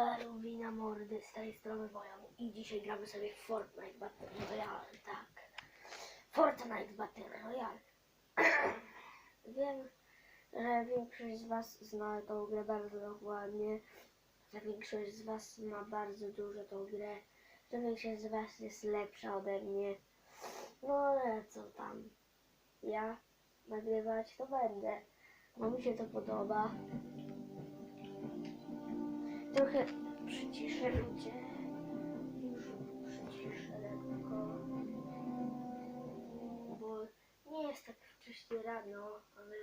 Luwina mordy z tej strony Wojan i dzisiaj gramy sobie Fortnite Battle Royale, tak. Fortnite Battle Royale. Wiem, że większość z Was zna tą grę bardzo dokładnie, że większość z Was ma bardzo dużo tą grę, że większość z Was jest lepsza ode mnie. No ale co tam, ja nagrywać to będę, bo mi się to podoba. Trochę przyciszę ludzie. Już przyciszę lekko. Bo nie jest tak wcześnie rano, ale...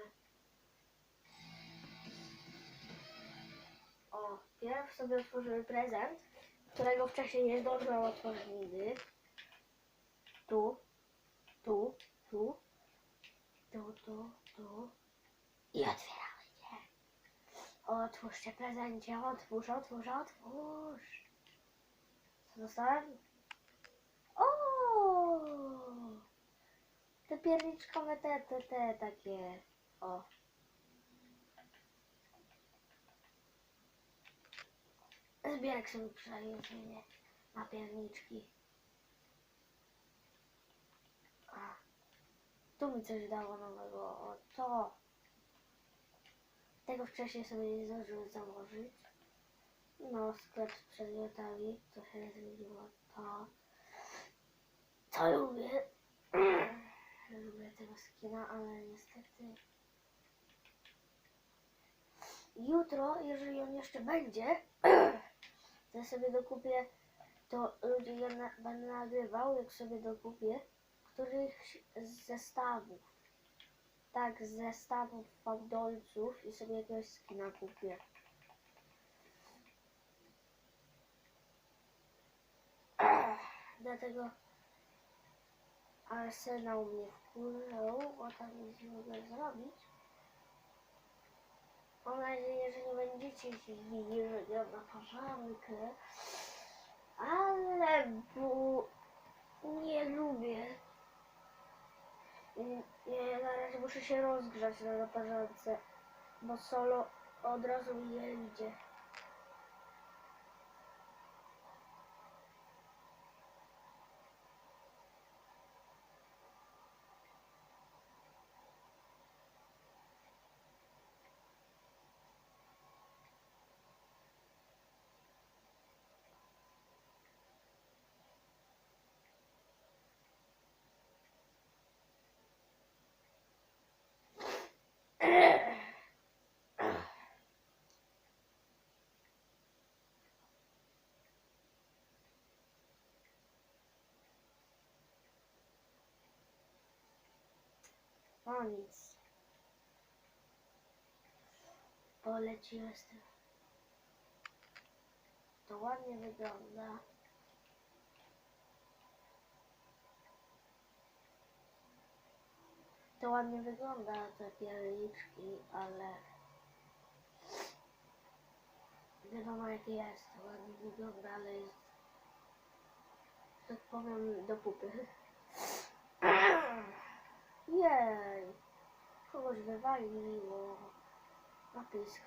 O, pierw sobie otworzymy prezent, którego wcześniej nie zdążyłam otworzyć nigdy. Tu, tu, tu, tu, tu, tu. I otwieramy. Otwórzcie prezencie, otwórz, otwórz, otwórz. Co dostałem? O! Te pierniczkowe, te, te, te takie. O. Zbierek sobie przynajmniej zmienię na pierniczki. A. Tu mi coś dało nowego. O, to. Tego wcześniej sobie nie zdążyłem założyć. No, sklep z przedmiotami. To się zmieniło. To. To lubię. lubię tego skina, ale niestety. Jutro, jeżeli on jeszcze będzie, to ja sobie dokupię. To ludzie ja na, będę nagrywał, jak sobie dokupię którychś z zestawów tak z zestawów fałdolców i sobie jakiegoś skina kupię. Dlatego Arsenał mnie wkurzył, bo tak nic nie mogę zrobić. Mam nadzieję, że nie będziecie się dziwili, że ja naparzamy grę. Ale bu... nie lubię nie, na razie muszę się rozgrzać na naparzance, bo solo od razu nie idzie. Nic. Poleciłem z tym. To ładnie wygląda. To ładnie wygląda te pierniczki, ale wiadomo jakie jest. To ładnie wygląda, ale jest tak powiem do pupy. Jej! Kogoś wywaliło. Napisk.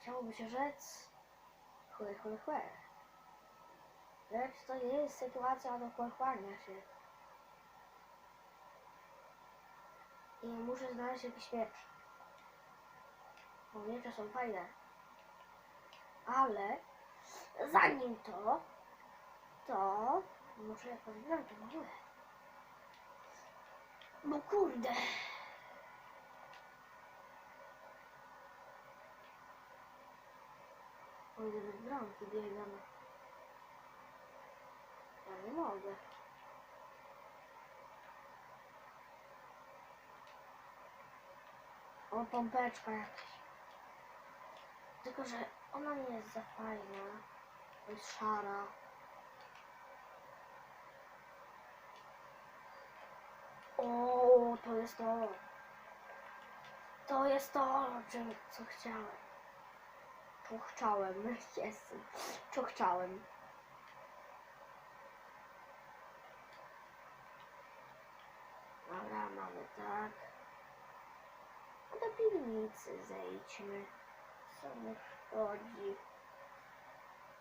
Chciałoby się rzec. Chłe, chłe, chłe. Lecz to nie jest sytuacja do chłania się. I muszę znaleźć jakiś miecz. Bo miecze są fajne. Ale zanim to, muszę jakoś broń to w ogóle. No kurde. Pójdę bez bramki, biegam. Ja nie mogę. O, pompeczka jakaś. Tylko, że ona nie jest za fajna. Jest szara. O, to jest to. To jest to, czym, co chciałem. Co chciałem. Jest. Co chciałem. Dobra, mamy tak. To więc zejdźmy. Co mi chodzi?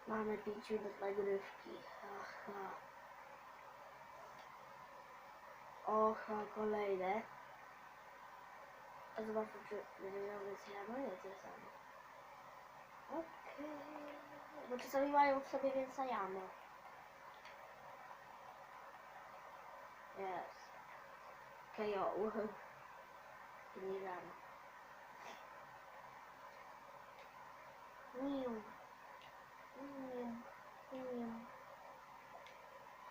Mamy 5 minut nagrywki. Aha. Oha, kolejne. A zobaczmy, czy będzie miał więcej albo nie samo. Okej. Bo czasami mają w sobie więcej jamy. Jest. KO. Nie gramy. Miu. Miu. Miu.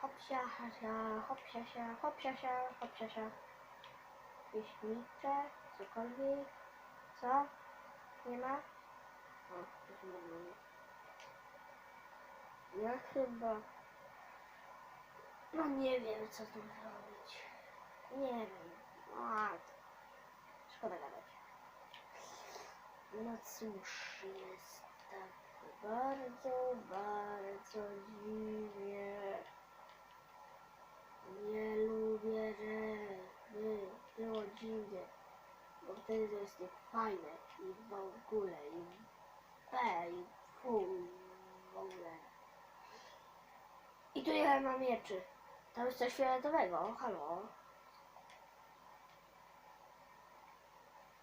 Hopsia, hasia, hopsia, sia, hopsia, sia, hopsia, sia. Pieśnicze, cokolwiek. Co? Nie ma? O, już mówię. Ja chyba... No nie wiem, co tu zrobić. Nie wiem. A, szkoda gadać. No cóż, jest tak bardzo, bardzo dziwnie. Nie lubię, żeby było dziwnie, bo wtedy to jest niefajne i w ogóle, i b, i fu, w ogóle. I tu ja mam mieczy. Tam jest coś fioletowego, halo.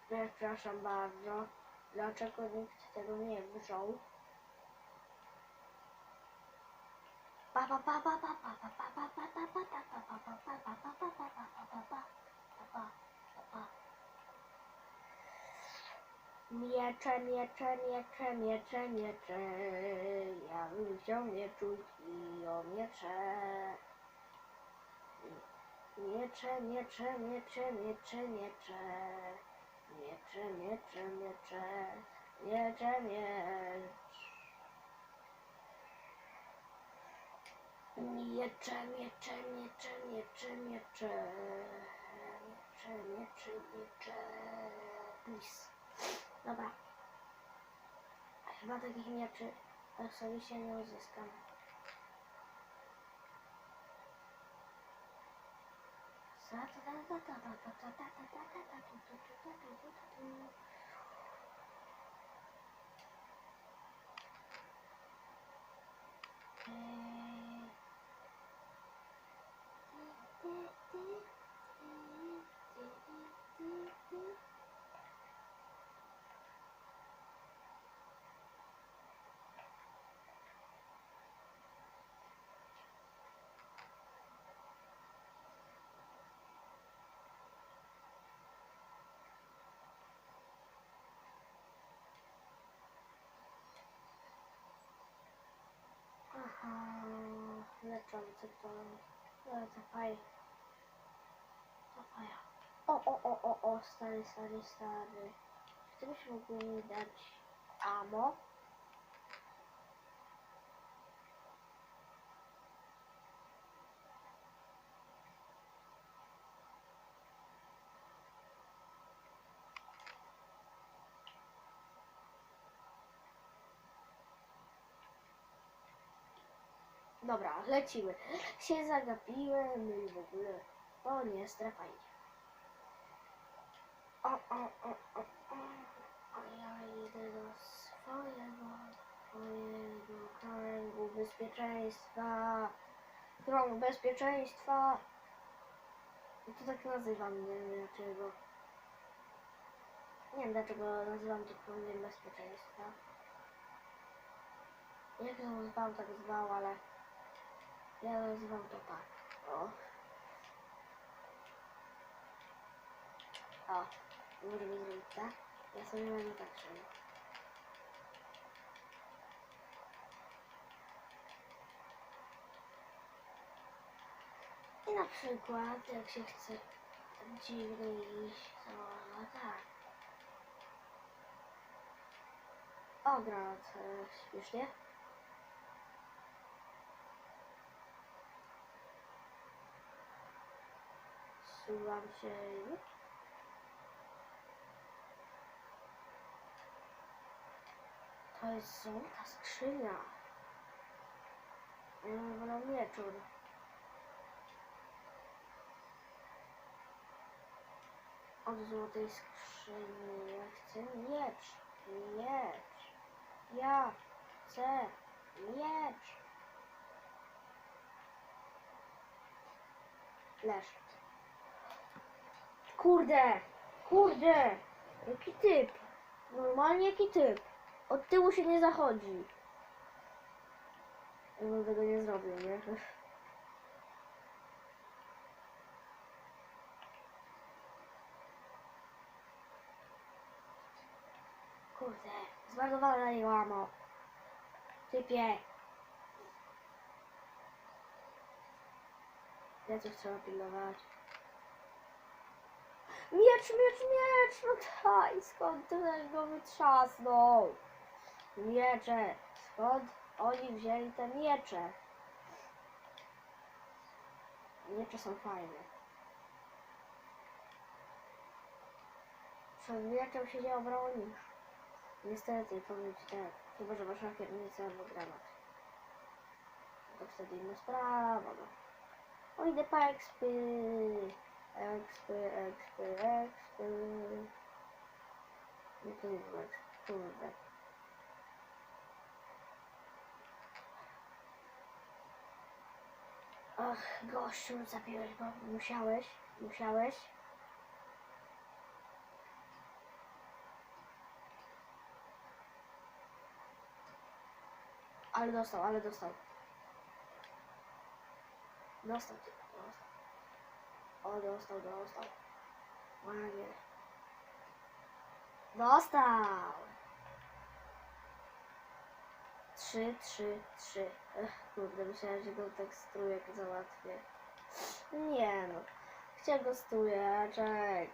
Przepraszam bardzo. Dlaczego nikt tego nie wziął? Pa pa pa pa pa Miecze, miecze, miecze, miecze, miecze. Ja bym chciał mieczu i o miecze. Miecze, miecze, miecze, miecze, miecze. Miecze, miecze, miecze. Miecze, miecz. Miecze, miecze, miecze, miecze, miecze. Miecze, miecze, miecze. Please. Dobra. Chyba takich mieczy osobiście nie uzyskam. Aha, leczący to. No, zapaj. Zapaj. O, o, o, o, o, stary, stary, stary. Czy byś mógł mi dać amo? Dobra, lecimy. Się zagapiłem i w ogóle. O nie, strefa. O, o, o, o, o. A ja idę do swojego, swojego kręgu bezpieczeństwa. Krąg bezpieczeństwa. I to tak nazywam, nie wiem dlaczego. Nie wiem dlaczego nazywam to krągiem bezpieczeństwa. Jak to zwał, tak zwał, ale ja nazywam to tak. O. O. Możemy zrobić tak. Ja sobie będę tak robił. I na przykład, jak się chce dziwnie iść, to no tak. O, granat, e, Zsuwam się. To jest złota skrzynia. Ja wolał mieczur. od złotej skrzyni. Ja chcę miecz. Miecz. Ja chcę miecz. Leż. Kurde! Kurde! Jaki typ? Normalnie jaki typ? Od tyłu się nie zachodzi. Bym tego nie zrobił, nie? Kurde, zmarnowane na niego amo. Typie. Ja coś trzeba pilnować. Miecz, miecz, miecz! No daj, skąd ty go wytrzasnął? Miecze. Skąd oni wzięli te miecze? Miecze są fajne. Przed mieczem się nie obronisz. Niestety, powiem ci tak. Chyba, że masz rakiernicę albo granat. To wtedy inna sprawa, no. O, idę ekspy. Ekspy, ekspy, ekspy. Nie było ekspy, kurde. Ach, gościu, zabiłeś go. Musiałeś, musiałeś. Ale dostał, ale dostał. Dostał, dostał. O, dostał, dostał. Ładnie. Dostał! Trzy, trzy, trzy. Ech, kurde, myślałem, że go tekstrujek załatwię. Nie no. Gdzie go stujeczek?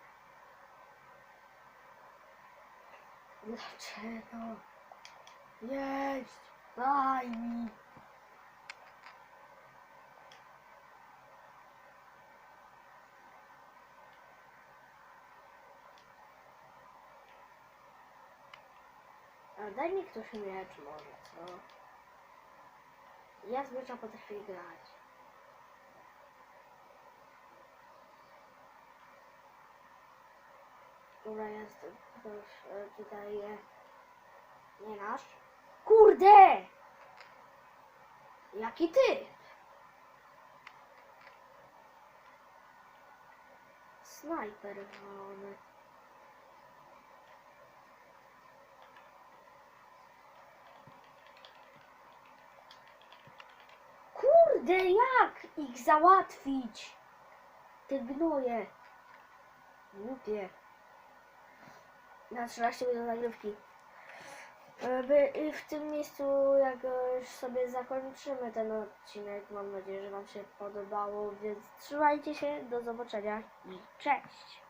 Dlaczego? Jeść! Daj mi! Daj mi ktoś miecz może, co? Ja z miecza potrafię grać. Dobra, jest ktoś e, tutaj nie nasz. Kurde! Jaki ty? Snajper wolny. Kurde, jak ich załatwić? Te gnoje. Głupie. Na 13 minut nagrywki. W tym miejscu, jak już sobie zakończymy ten odcinek, mam nadzieję, że Wam się podobało, więc trzymajcie się, do zobaczenia i cześć!